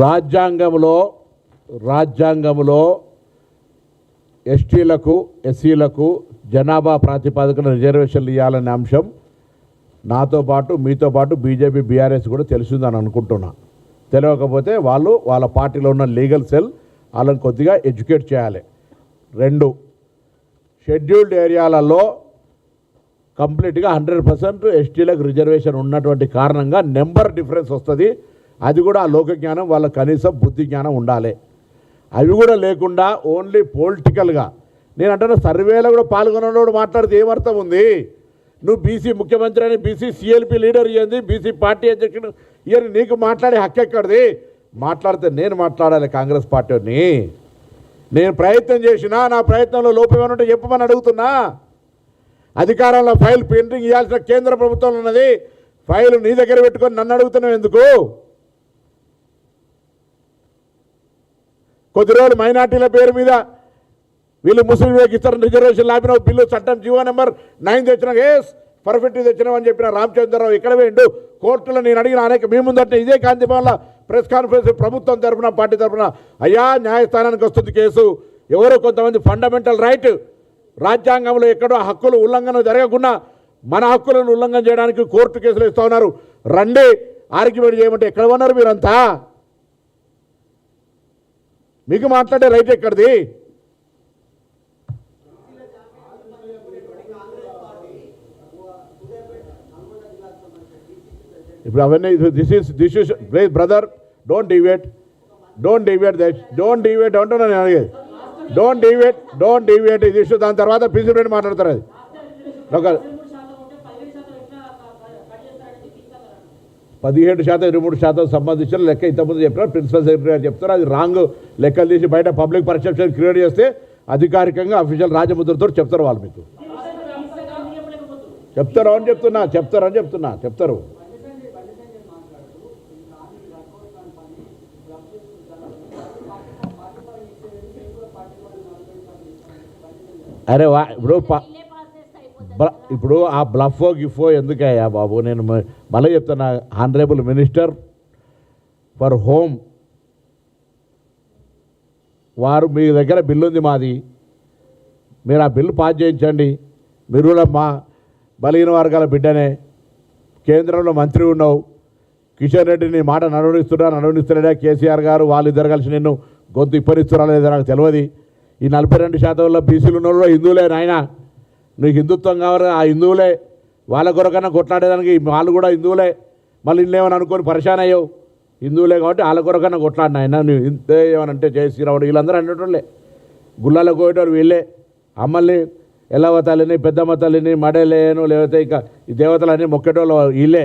రాజ్యాంగంలో రాజ్యాంగంలో ఎస్టీలకు ఎస్సీలకు జనాభా ప్రాతిపదికన రిజర్వేషన్లు ఇవ్వాలనే అంశం నాతో పాటు మీతో పాటు బీజేపీ బీఆర్ఎస్ కూడా తెలిసిందని అనుకుంటున్నా. తెలియకపోతే వాళ్ళు వాళ్ళ పార్టీలో ఉన్న లీగల్ సెల్ వాళ్ళని కొద్దిగా ఎడ్యుకేట్ చేయాలి. రెండు షెడ్యూల్డ్ ఏరియాలలో కంప్లీట్గా హండ్రెడ్ పర్సెంట్ ఎస్టీలకు రిజర్వేషన్ ఉన్నటువంటి కారణంగా నెంబర్ డిఫరెన్స్ వస్తుంది. అది కూడా ఆ లోక జ్ఞానం వాళ్ళ కనీసం బుద్ధి జ్ఞానం ఉండాలి. అవి కూడా లేకుండా ఓన్లీ పొలిటికల్గా. నేను అంటున్నా సర్వేలో కూడా పాల్గొనడం మాట్లాడితే ఏమర్థం ఉంది? నువ్వు బీసీ ముఖ్యమంత్రి అని బీసీ సిఎల్పి లీడర్ ఇయ్యింది బీసీ పార్టీ అధ్యక్షుడు ఇయర్ నీకు మాట్లాడే హక్కు ఎక్కడిది? మాట్లాడితే నేను మాట్లాడాలి కాంగ్రెస్ పార్టీని నేను ప్రయత్నం చేసినా నా ప్రయత్నంలో లోపం ఉంటే చెప్పమని అడుగుతున్నా. అధికారంలో ఫైల్ పెండింగ్ ఇవ్వాల్సిన కేంద్ర ప్రభుత్వం ఉన్నది. ఫైల్ నీ దగ్గర పెట్టుకొని నన్ను అడుగుతున్నావు ఎందుకు? కొద్ది రోజులు మైనార్టీల పేరు మీద వీళ్ళు ముస్లింలకు ఇస్తారు రిజర్వేషన్ లాపిన బిల్లు చట్టం జీవో నెంబర్ నైన్ తెచ్చిన ఎస్ పర్ఫెక్ట్ తెచ్చినామని చెప్పిన రామచంద్రరావు ఇక్కడ వేయండు. కోర్టులో నేను అడిగిన అనేక మీ ముందంటే ఇదే కాంతి ప్రెస్ కాన్ఫరెన్స్ ప్రభుత్వం తరఫున పార్టీ తరఫున అయ్యా న్యాయస్థానానికి వస్తుంది కేసు. ఎవరో కొంతమంది ఫండమెంటల్ రైట్ రాజ్యాంగంలో ఎక్కడో హక్కులు ఉల్లంఘన జరగకుండా మన హక్కులను ఉల్లంఘన చేయడానికి కోర్టు కేసులు ఇస్తూ ఉన్నారు. రండి ఆర్గ్యుమెంట్ చేయమంటే ఎక్కడ ఉన్నారు మీరంతా? మీకు మాట్లాడే రైట్ ఎక్కడిది? ఇప్పుడు అవన్నీ this is this is please brother don't deviate don't deviate that don't deviate అంటున్నా నేను అడిగేది. డోంట్ డివేట్ డోంట్ డివేట్ ఇది ఇష్యూ. దాని తర్వాత ప్రిన్సిపల్ మాట్లాడతారు అది. ఒక పదిహేడు శాతం ఇరవై మూడు శాతం సంబంధించిన లెక్క ఇంతకుముందు చెప్పినారు ప్రిన్సిపల్ సెక్రటరీ గారు చెప్తారు అది రాంగ్ లెక్కలు తీసి బయట పబ్లిక్ పర్సెప్షన్ క్రియేట్ చేస్తే అధికారికంగా అఫీషియల్ రాజముద్రతో చెప్తారు వాళ్ళు మీకు. చెప్తారు అని చెప్తున్నా చెప్తారు అని చెప్తున్నా చెప్తారు. అరే వా ఇప్పుడు ఇప్పుడు ఆ బ్లఫో గిఫో ఎందుకయ్యా బాబు? నేను మళ్ళీ చెప్తున్నా హానరబుల్ మినిస్టర్ ఫర్ హోమ్ వారు మీ దగ్గర బిల్లు ఉంది మాది. మీరు ఆ బిల్లు పాస్ చేయించండి. మీరు కూడా మా బలహీన వర్గాల బిడ్డనే. కేంద్రంలో మంత్రి ఉన్నావు. కిషన్ రెడ్డి నీ మాట నడవడిస్తున్నా నడవడిస్తున్నాడా. కేసీఆర్ గారు వాళ్ళిద్దరు కలిసి నిన్ను గొంతు ఇప్పరిస్తున్నా లేదా నాకు తెలియదు. ఈ నలభై రెండు శాతంలో బీసీలు ఉన్న వాళ్ళు హిందువులే నాయన. నీకు హిందుత్వం కావాలి ఆ హిందువులే. వాళ్ళ కొరకన్నా కొట్లాడేదానికి వాళ్ళు కూడా హిందువులే. మళ్ళీ ఇల్లేమని అనుకొని పరిశాన్ అయ్యావు? హిందువులే కాబట్టి వాళ్ళ కొరకన్నా కొట్లాడిన. ఆయన నువ్వు ఇంతే ఏమనంటే జయ శ్రీరాముడు. వీళ్ళందరూ అనేటోళ్ళే. గుళ్ళలో పోయేటోడు వీళ్ళే. అమ్మల్ని ఎల్లవ తల్లిని పెద్దమ్మ తల్లిని మడలేను లేకపోతే ఇక ఈ దేవతలన్నీ మొక్కేటోళ్ళు వీళ్ళే.